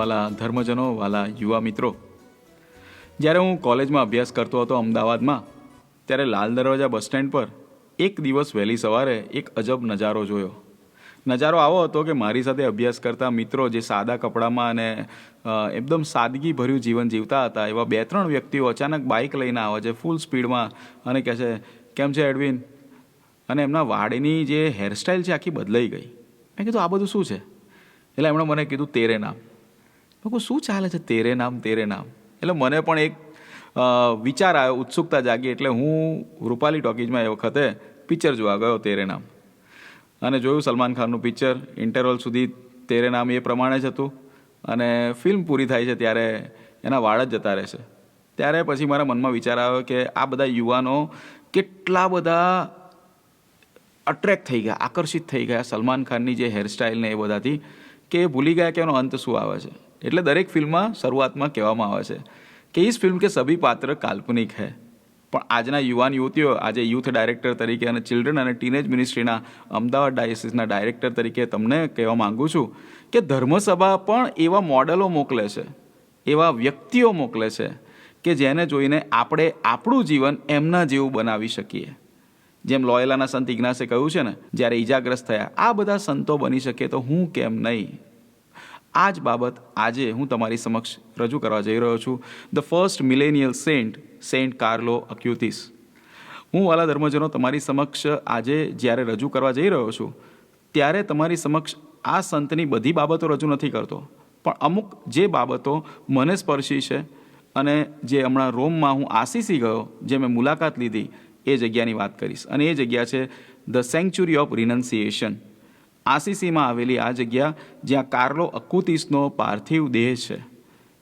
વાલા ધર્મજનો વાલા યુવા મિત્રો. જ્યારે હું કોલેજમાં અભ્યાસ કરતો હતો અમદાવાદમાં, ત્યારે લાલ દરવાજા બસ સ્ટેન્ડ પર એક દિવસ વહેલી સવારે એક અજબ નજારો જોયો. નજારો આવો હતો કે મારી સાથે અભ્યાસ કરતા મિત્રો જે સાદા કપડામાં અને એકદમ સાદગી ભર્યું જીવન જીવતા હતા, એવા બે ત્રણ વ્યક્તિઓ અચાનક બાઇક લઈને આવે છે ફૂલ સ્પીડમાં અને કહે છે, કેમ છે એડવિન? અને એમના વાળની જે હેરસ્ટાઇલ છે આખી બદલાઈ ગઈ. મેં કીધું, આ બધું શું છે? એટલે એમણે મને કીધું, તેરે નામ. મેં શું ચાલે છે તેરે નામ તેરે નામ? એટલે મને પણ એક વિચાર આવ્યો, ઉત્સુકતા જાગી, એટલે હું રૂપાલી ટોકીજમાં એ વખતે પિક્ચર જોવા ગયો તેરે નામ. અને જોયું સલમાન ખાનનું પિક્ચર, ઇન્ટરવલ સુધી તેરે નામ એ પ્રમાણે જ હતું. અને ફિલ્મ પૂરી થાય છે ત્યારે એના વાળ જ જતા રહેશે ત્યારે પછી મારા મનમાં વિચાર આવ્યો કે આ બધા યુવાનો કેટલા બધા અટ્રેક્ટ થઈ ગયા, આકર્ષિત થઈ ગયા, સલમાન ખાનની જે હેરસ્ટાઇલ ને એ બધાથી, કે એ ભૂલી ગયા કે એનો અંત શું આવે છે. એટલે દરેક ફિલ્મમાં શરૂઆતમાં કહેવામાં આવે છે કે ઇસ ફિલ્મ કે સભી પાત્ર કાલ્પનિક હૈ. પણ આજના યુવાન યુવતીઓ, આજે યુથ ડાયરેક્ટર તરીકે અને ચિલ્ડ્રન અને ટીનેજ મિનિસ્ટ્રીના અમદાવાદ ડાયસિસના ડાયરેક્ટર તરીકે તમને કહેવા માંગુ છું કે ધર્મસભા પણ એવા મોડલો મોકલે છે, એવા વ્યક્તિઓ મોકલે છે કે જેને જોઈને આપણે આપણું જીવન એમના જેવું બનાવી શકીએ. જેમ લોયલાના સંત ઇગ્નાસે કહ્યું છે ને, જ્યારે ઈજાગ્રસ્ત થયા, આ બધા સંતો બની શકે તો હું કેમ નહીં? આ જ બાબત આજે હું તમારી સમક્ષ રજૂ કરવા જઈ રહ્યો છું. The first millennial saint saint Carlo Acutis હું વાલા ધર્મજનો તમારી સમક્ષ આજે જ્યારે રજૂ કરવા જઈ રહ્યો છું, ત્યારે તમારી સમક્ષ આ સંતની બધી બાબતો રજૂ નથી કરતો. પણ અમુક જે બાબતો મને સ્પર્શી છે અને જે હમણાં રોમમાં હું આસીસી ગયો, જે મેં મુલાકાત લીધી, એ જગ્યાની વાત કરીશ. અને એ જગ્યા છે ધ સેન્ચ્યુરી ઓફ રિનન્સિએશન આસીસીમાં આવેલી આ જગ્યા જ્યાં કાર્લો અકુતિસનો પાર્થિવ દેહ છે.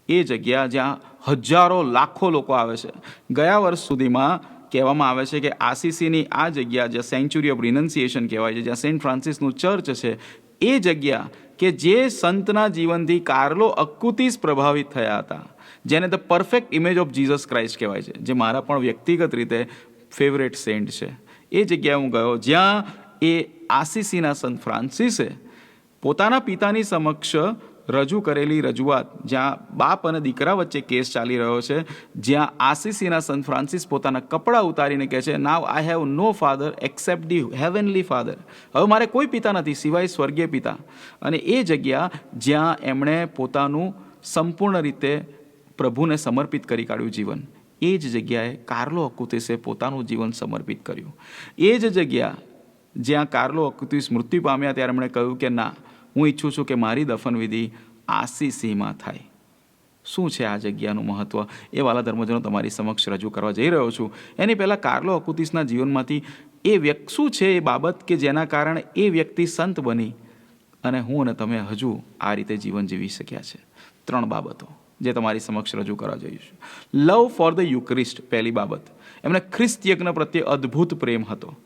એ જગ્યા જ્યાં હજારો લાખો લોકો આવે છે. ગયા વર્ષ સુધીમાં કહેવામાં આવે છે કે આસીસીની આ જગ્યા જ્યાં સેન્ચ્યુરી ઓફ રિનન્સિએશન કહેવાય છે, જ્યાં સેન્ટ ફ્રાન્સિસનું ચર્ચ છે, એ જગ્યા કે જે સંતના જીવનથી કાર્લો અકુતિસ પ્રભાવિત થયા હતા. જેને the perfect image of Jesus Christ કહેવાય છે, જે મારા પણ વ્યક્તિગત રીતે ફેવરેટ સેન્ટ છે. એ જગ્યાએ હું ગયો જ્યાં એ આસીસીના સંત ફ્રાન્સિસે પોતાના પિતાની સમક્ષ રજૂ કરેલી રજૂઆત, જ્યાં બાપ અને દીકરા વચ્ચે કેસ ચાલી રહ્યો છે, જ્યાં આસીસીના સંત ફ્રાન્સિસ પોતાના કપડાં ઉતારીને કહે છે now I have no father except the heavenly father હવે મારે કોઈ પિતા નથી, સિવાય સ્વર્ગીય પિતા. અને એ જગ્યા જ્યાં એમણે પોતાનું સંપૂર્ણ રીતે પ્રભુને સમર્પિત કરી કાઢ્યું જીવન. એ જ જગ્યાએ કાર્લો અકુતિસે પોતાનું જીવન સમર્પિત કર્યું. એ જ જગ્યા જ્યાં કાર્લો અકુતિસ મૃત્યુ પામ્યા ત્યારે એમણે કહ્યું કે, ના, હું ઈચ્છું છું કે મારી દફનવિધિ આસીસીમાં થાય. શું છે આ જગ્યાનું મહત્ત્વ એ વાલા ધર્મજનો તમારી સમક્ષ રજૂ કરવા જઈ રહ્યો છું. એની પહેલાં કાર્લો અકુતિસના જીવનમાંથી એ વ્યક્તિ શું છે એ બાબત કે જેના કારણે એ વ્યક્તિ સંત બની? અને હું અને તમે હજુ આ રીતે જીવન જીવી શક્યા છે. ત્રણ બાબતો જે તમારી સમક્ષ રજૂ કરવા જઈ છું. લવ ફોર ધ યુક્રિસ્ટ, પહેલી બાબત. એમને ખ્રિસ્ત યજ્ઞ પ્રત્યે અદ્ભુત પ્રેમ હતો.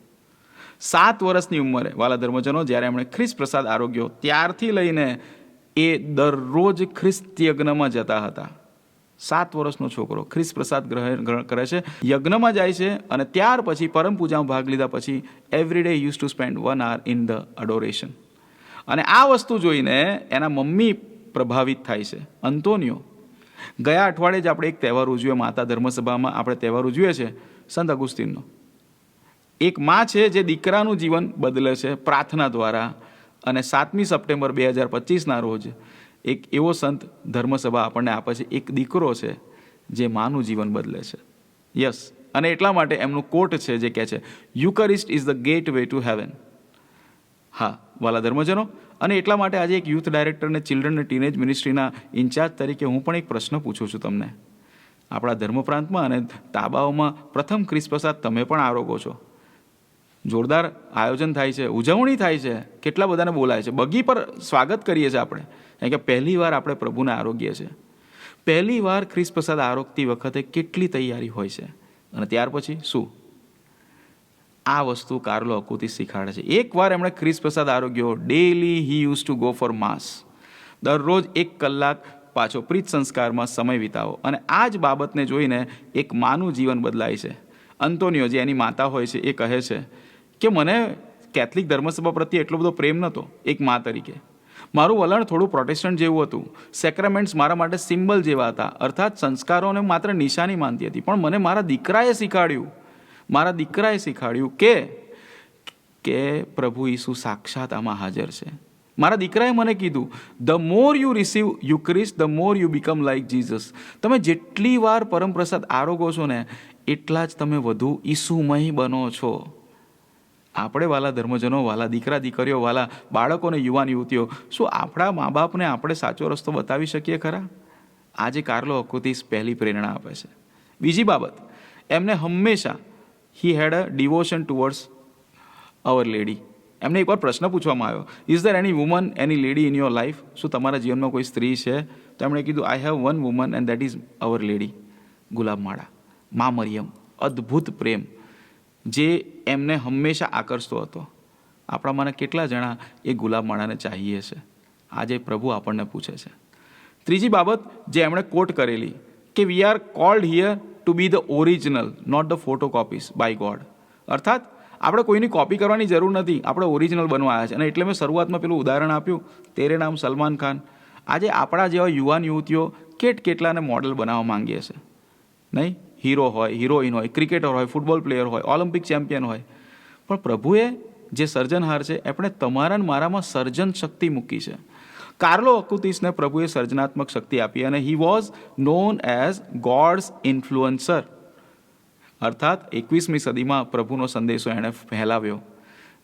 સાત વર્ષની ઉંમરે વાલા ધર્મજનો, જ્યારે એમણે ખ્રિસ્ત પ્રસાદ આરોગ્યો, ત્યારથી લઈને એ દરરોજ ખ્રિસ્ત યજ્ઞમાં જતા હતા. સાત વર્ષનો છોકરો ખ્રિસ્ત પ્રસાદ ગ્રહણ કરે છે, યજ્ઞમાં જાય છે અને ત્યાર પછી પરમ પૂજામાં ભાગ લીધા પછી every day used to spend one hour in the adoration અને આ વસ્તુ જોઈને એના મમ્મી પ્રભાવિત થાય છે. અંતોનિયો, ગયા અઠવાડિયે જ આપણે એક તહેવાર ઉજવ્યો, માતા ધર્મસભામાં આપણે તહેવાર ઉજવીએ છીએ, સંત અગુસ્તીનનો એક માં છે જે દીકરાનું જીવન બદલે છે પ્રાર્થના દ્વારા અને સાતમી સપ્ટેમ્બર બે હજાર પચીસના રોજ એક એવો સંત ધર્મસભા આપણને આપે છે, એક દીકરો છે જે માનું જીવન બદલે છે. યસ અને એટલા માટે એમનું કોટ છે જે કહે છે Eucharist is the gateway to heaven હા, વાલા ધર્મજનો, અને એટલા માટે આજે એક યુથ ડાયરેક્ટર અને ચિલ્ડ્રન અને ટીનેજ મિનિસ્ટ્રીના ઇન્ચાર્જ તરીકે હું પણ એક પ્રશ્ન પૂછું છું તમને. આપણા ધર્મ પ્રાંતમાં અને તાબાઓમાં પ્રથમ ક્રિસ પ્રસાદ તમે પણ આરોગો છો. જોરદાર આયોજન થાય છે, ઉજવણી થાય છે, કેટલા બધાને બોલાય છે. બગી પર સ્વાગત કરીએ છીએ આપણે. કારણ કે પહેલી વાર આપણે પ્રભુને આરોગ્ય છે. પહેલી વાર ખ્રિસ પ્રસાદ આરોગતી વખતે કેટલી તૈયારી હોય છે. અને ત્યાર પછી શું? આ વસ્તુ કાર્લો અકુતિ શીખાડે છે. એકવાર એમણે ખ્રિસ પ્રસાદ આરોગ્યો. Daily he used to go for mass દરરોજ એક કલાક પાછો પ્રીત સંસ્કારમાં સમય વિતાવો. અને આ જ બાબતને જોઈને એક માનું જીવન બદલાય છે. અંતોનિયો જે એની માતા હોય છે એ કહે છે કે મને કેથલિક ધર્મસભા પ્રત્યે એટલો બધો પ્રેમ નહોતો, એક મા તરીકે. મારું વલણ થોડું પ્રોટેસ્ટન્ટ જેવું હતું. સેક્રામેન્ટ્સ મારા માટે સિમ્બલ જેવા હતા. અર્થાત સંસ્કારોને માત્ર નિશાની માનતી હતી. પણ મને મારા દીકરાએ શીખવાડ્યું મારા દીકરાએ શીખવાડ્યું કે કે પ્રભુ ઈસુ સાક્ષાત આમાં હાજર છે. મારા દીકરાએ મને કીધું the more you receive Eucharist the more you become like Jesus તમે જેટલી વાર પરમપ્રસાદ આરોગો છો ને, એટલા જ તમે વધુ ઈસુમય બનો છો. આપણે વાલા ધર્મજનો, વાલા દીકરા, દીકરીઓ, વાલા બાળકોને યુવાન યુવતીઓ, શું આપણા મા બાપને આપણે સાચો રસ્તો બતાવી શકીએ ખરા? આજે કાર્લો અકુતિસ પહેલી પ્રેરણા આપે છે. બીજી બાબત, એમને હંમેશા he had a devotion towards Our Lady એમને એકવાર પ્રશ્ન પૂછવામાં આવ્યો is there any woman any lady in your life શું તમારા જીવનમાં કોઈ સ્ત્રી છે? તો એમણે કીધું I have one woman and that is our lady ગુલાબમાળા મા મરિયમ, અદ્ભુત પ્રેમ. જે એમને હંમેશા આકર્ષતો હતો. આપણામાંના કેટલા જણા એ ગુલાબ માળાને ચાહીએ છે? આજે પ્રભુ આપણને પૂછે છે. ત્રીજી બાબત જે એમણે કોટ કરેલી કે we are called here to be the original not the photocopies by God અર્થાત, આપણે કોઈની કોપી કરવાની જરૂર નથી. આપણે ઓરિજિનલ બનવા આવ્યા છે. અને એટલે મેં શરૂઆતમાં પેલું ઉદાહરણ આપ્યું, તેરે નામ સલમાન ખાન. આજે આપણા જેવા યુવાન યુવતીઓ કેટ કેટલાને મોડલ બનાવવા માંગીએ છે? નહીં? હીરો હોય હિરોઈન હોય ક્રિકેટર હોય ફૂટબોલ પ્લેયર હોય ઓલિમ્પિક ચેમ્પિયન હોય. પણ પ્રભુએ જે સર્જનહાર છે એમણે તમારા મારામાં સર્જન શક્તિ મૂકી છે. કાર્લો અકુતિસને પ્રભુએ સર્જનાત્મક શક્તિ આપી અને he was known as God's influencer અર્થાત એકવીસમી સદીમાં પ્રભુનો સંદેશો એણે ફેલાવ્યો.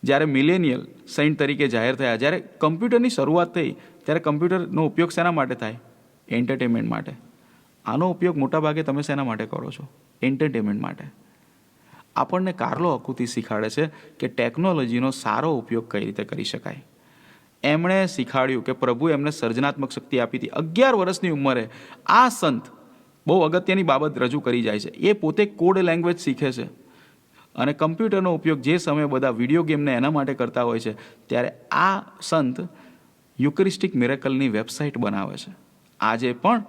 જ્યારે મિલેનિયલ સેન્ટ તરીકે જાહેર થયા, જ્યારે કમ્પ્યુટરની શરૂઆત થઈ, ત્યારે કમ્પ્યુટરનો ઉપયોગ શેના માટે થાય? એન્ટરટેનમેન્ટ માટે. આનો ઉપયોગ મોટાભાગે તમે શેના માટે કરો છો? એન્ટરટેનમેન્ટ માટે. આપણને કાર્લો અકુતિ શીખાડે છે કે ટેકનોલોજીનો સારો ઉપયોગ કઈ રીતે કરી શકાય. એમણે શીખાડ્યું કે પ્રભુ એમને સર્જનાત્મક શક્તિ આપી હતી. અગિયાર વર્ષની ઉંમરે આ સંત બહુ અગત્યની બાબત રજૂ કરી જાય છે. એ પોતે કોડ લેંગ્વેજ શીખે છે. અને કમ્પ્યુટરનો ઉપયોગ જે સમયે બધા વીડિયો ગેમને એના માટે કરતા હોય છે, ત્યારે આ સંત યુકરિસ્ટિક મિરેકલની વેબસાઇટ બનાવે છે. આજે પણ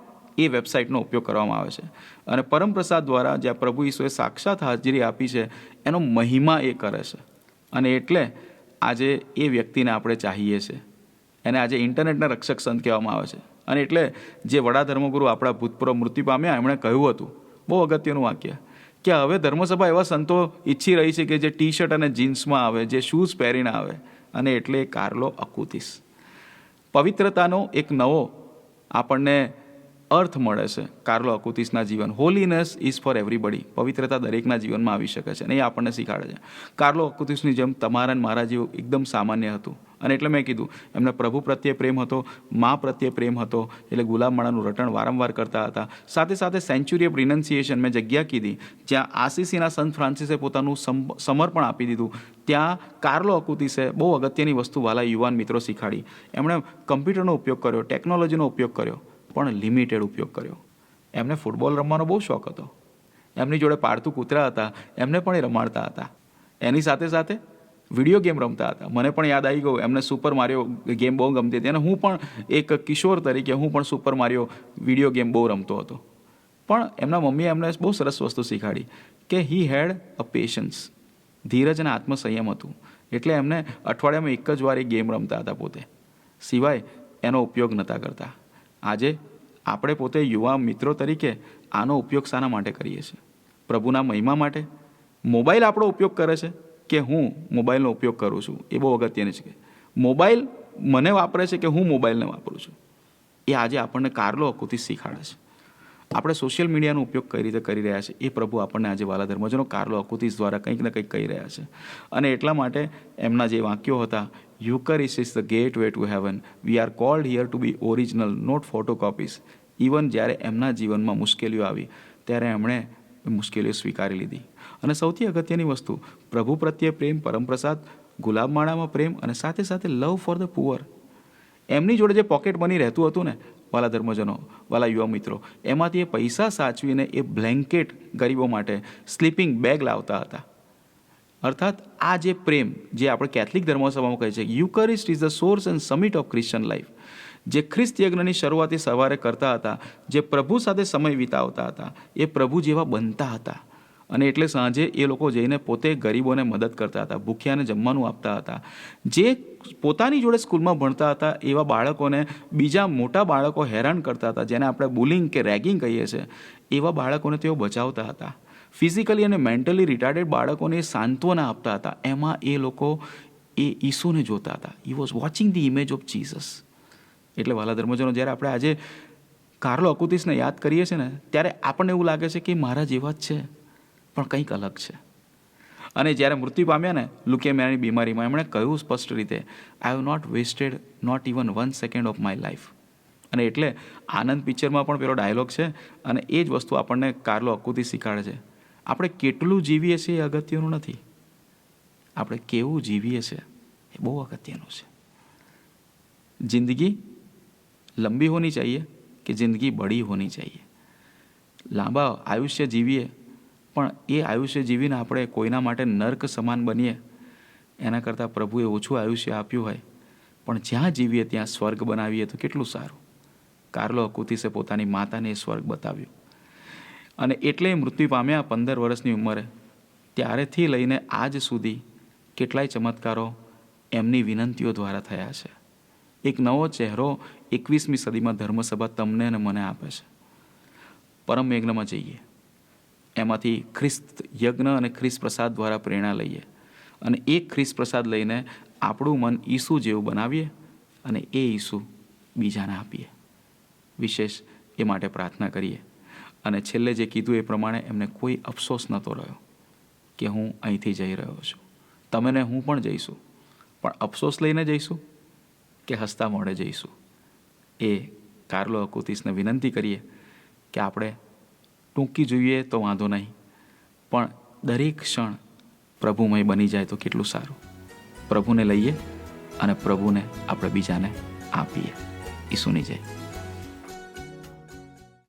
એ વેબસાઇટનો ઉપયોગ કરવામાં આવે છે. અને પરમપ્રસાદ દ્વારા જ્યાં પ્રભુ ઈશ્વરે સાક્ષાત હાજરી આપી છે, એનો મહિમા એ કરે છે. અને એટલે આજે એ વ્યક્તિને આપણે ચાહીએ છીએ એને આજે ઇન્ટરનેટના રક્ષક સંત કહેવામાં આવે છે. અને એટલે જે વડા ધર્મગુરુ આપણા ભૂતપૂર્વ મૃત્યુ પામ્યા, એમણે કહ્યું હતું, બહુ અગત્યનું વાક્ય, કે હવે ધર્મસભા એવા સંતો ઈચ્છી રહી છે કે જે ટી શર્ટ અને જીન્સમાં આવે, જે શૂઝ પહેરીને આવે, અને એટલે કાર્લો અકુતિસ. પવિત્રતાનો એક નવો આપણને અર્થ મળે છે. કાર્લો અકુતિસના જીવન. હોલીનેસ ઇઝ ફોર એવરીબડી પવિત્રતા દરેકના જીવનમાં આવી શકે છે અને એ આપણને શીખાડે છે. કાર્લો અકુતિસની જેમ તમારા અને મારા જેવું એકદમ સામાન્ય હતું. અને એટલે મેં કીધું, એમને પ્રભુ પ્રત્યે પ્રેમ હતો, મા પ્રત્યે પ્રેમ હતો, એટલે ગુલાબમાળાનું રટણ વારંવાર કરતા હતા. સાથે સાથે સેન્ચુરી ઓફ રિનન્સિએશન મેં જગ્યા કીધી, જ્યાં આસીસીના સંત ફ્રાન્સિસે પોતાનું સમ- સમર્પણ આપી દીધું. ત્યાં કાર્લો અકુતિસે બહુ અગત્યની વસ્તુ વાલા યુવાન મિત્રો શીખાડી. એમણે કમ્પ્યુટરનો ઉપયોગ કર્યો, ટેકનોલોજીનો ઉપયોગ કર્યો. પણ લિમિટેડ ઉપયોગ કર્યો. એમને ફૂટબોલ રમવાનો બહુ શોખ હતો. એમની જોડે પાળતું કૂતરા હતા, એમને પણ એ રમાડતા હતા. એની સાથે સાથે વીડિયો ગેમ રમતા હતા. મને પણ યાદ આવી ગયું, એમને સુપર મારિયો ગેમ બહુ ગમતી હતી. અને હું પણ એક કિશોર તરીકે હું પણ સુપર મારિયો વીડિયો ગેમ બહુ રમતો હતો. પણ એમના મમ્મીએ એમને બહુ સરસ વસ્તુ શીખાડી કે હી હેડ અ પેશન્સ ધીરજ અને આત્મસંયમ હતું. એટલે એમને અઠવાડિયામાં એક જ વાર એ ગેમ રમતા હતા પોતે. સિવાય એનો ઉપયોગ નહોતા કરતા. આજે આપણે પોતે યુવા મિત્રો તરીકે આનો ઉપયોગ શાના માટે કરીએ છીએ. પ્રભુના મહિમા માટે મોબાઈલ આપણો ઉપયોગ કરે છે કે હું મોબાઈલનો ઉપયોગ કરું છું? એ બહુ અગત્યની છે મોબાઈલ મને વાપરે છે કે હું મોબાઈલને વાપરું છું? એ આજે આપણને કાર્લો અકુથી શીખાડે છે. આપણે સોશિયલ મીડિયાનો ઉપયોગ કઈ રીતે કરી રહ્યા છે? એ પ્રભુ આપણને આજે વાલા ધર્મજનો કાર્લો અકુતિસ દ્વારા કંઈક ને કંઈક કહી રહ્યા છે. અને એટલા માટે એમના જે વાક્યો હતા Eucharist is the gateway to heaven we are called here to be original not photocopies even જ્યારે એમના જીવનમાં મુશ્કેલીઓ આવી, ત્યારે એમણે મુશ્કેલીઓ સ્વીકારી લીધી. અને સૌથી અગત્યની વસ્તુ, પ્રભુ પ્રત્યે પ્રેમ પરમપ્રસાદ ગુલાબમાળામાં પ્રેમ અને સાથે સાથે લવ ફોર ધ પુઅર એમની જોડે જે પોકેટ મની રહેતું હતું ને વાલા ધર્મજનો, વાલા યુવા મિત્રો, એમાંથી એ પૈસા સાચવીને એ બ્લેન્કેટ ગરીબો માટે સ્લીપિંગ બેગ લાવતા હતા. અર્થાત આ જે પ્રેમ જે આપણે કેથલિક ધર્મસભામાં કહે છે, Eucharist is the source and summit of Christian life. જે ખ્રિસ્ત યજ્ઞની શરૂઆતી સવારે કરતા હતા, જે પ્રભુ સાથે સમય વિતાવતા હતા, એ પ્રભુ જેવા બનતા હતા. અને એટલે સાંજે એ લોકો જઈને પોતે ગરીબોને મદદ કરતા હતા, ભૂખ્યાને જમવાનું આપતા હતા. જે પોતાની જોડે સ્કૂલમાં ભણતા હતા, એવા બાળકોને બીજા મોટા બાળકો હેરાન કરતા હતા, જેને આપણે બુલિંગ કે રેગિંગ કહીએ છીએ, એવા બાળકોને તેઓ બચાવતા હતા. ફિઝિકલી અને મેન્ટલી રિટાર્ડેડ બાળકોને સાંત્વના આપતા હતા. એમાં એ લોકો એ ઈસુને જોતા હતા. He was watching the image of Jesus એટલે વાલા ધર્મજનો જ્યારે આપણે આજે કાર્લો અકુતિસને યાદ કરીએ છીએ ને, ત્યારે આપણને એવું લાગે છે કે મારા જેવા જ છે. પણ કંઈક અલગ છે. અને જ્યારે મૃત્યુ પામ્યા ને લુકેમિયાની બીમારીમાં એમણે કહ્યું સ્પષ્ટ રીતે I have not wasted not even one second of my life અને એટલે આનંદ પિક્ચરમાં પણ પેલો ડાયલોગ છે અને એ જ વસ્તુ આપણને કાર્લો અકુતિ શીખવાડે છે. આપણે કેટલું જીવીએ છીએ એ અગત્યનું નથી. આપણે કેવું જીવીએ છીએ એ બહુ અગત્યનું છે. જિંદગી લંબી હોની ચાહીએ કે જિંદગી બડી હોની ચાહીએ લાંબા આયુષ્ય જીવીએ પણ એ આયુષ્ય જીવીને આપણે કોઈના માટે નર્ક સમાન બનીએ, એના કરતાં પ્રભુએ ઓછું આયુષ્ય આપ્યું હોય, પણ જ્યાં જીવીએ ત્યાં સ્વર્ગ બનાવીએ તો કેટલું સારું. કાર્લો અકુતિસે પોતાની માતાને સ્વર્ગ બતાવ્યું. અને એટલે મૃત્યુ પામ્યા પંદર વર્ષની ઉંમરે, ત્યારેથી લઈને આજ સુધી કેટલાય ચમત્કારો એમની વિનંતીઓ દ્વારા થયા છે. એક નવો ચહેરો એકવીસમી સદીમાં ધર્મસભા તમને અને મને આપે છે. પરમ યજ્ઞમાં જઈએ. એમાંથી ખ્રિસ્ત યજ્ઞ અને ખ્રિસ્ત પ્રસાદ દ્વારા પ્રેરણા લઈએ. અને એ ખ્રિસ્ત પ્રસાદ લઈને આપણું મન ઈસુ જેવું બનાવીએ અને એ ઈસુ બીજાને આપીએ. વિશેષ એ માટે પ્રાર્થના કરીએ. અને છેલ્લે જે કીધું એ પ્રમાણે એમને કોઈ અફસોસ નહોતો રહ્યો કે હું અહીંથી જઈ રહ્યો છું. તમે ને હું પણ જઈશું. પણ અફસોસ લઈને જઈશું કે હસતા મોડે જઈશું? એ કાર્લો અકુતિસને વિનંતી કરીએ કે આપણે ટૂંકી જોઈએ તો વાંધો નહીં. પણ દરેક ક્ષણ પ્રભુમય બની જાય તો કેટલું સારું. પ્રભુને લઈએ અને પ્રભુને આપણે બીજાને આપીએ. ઈસુની જય.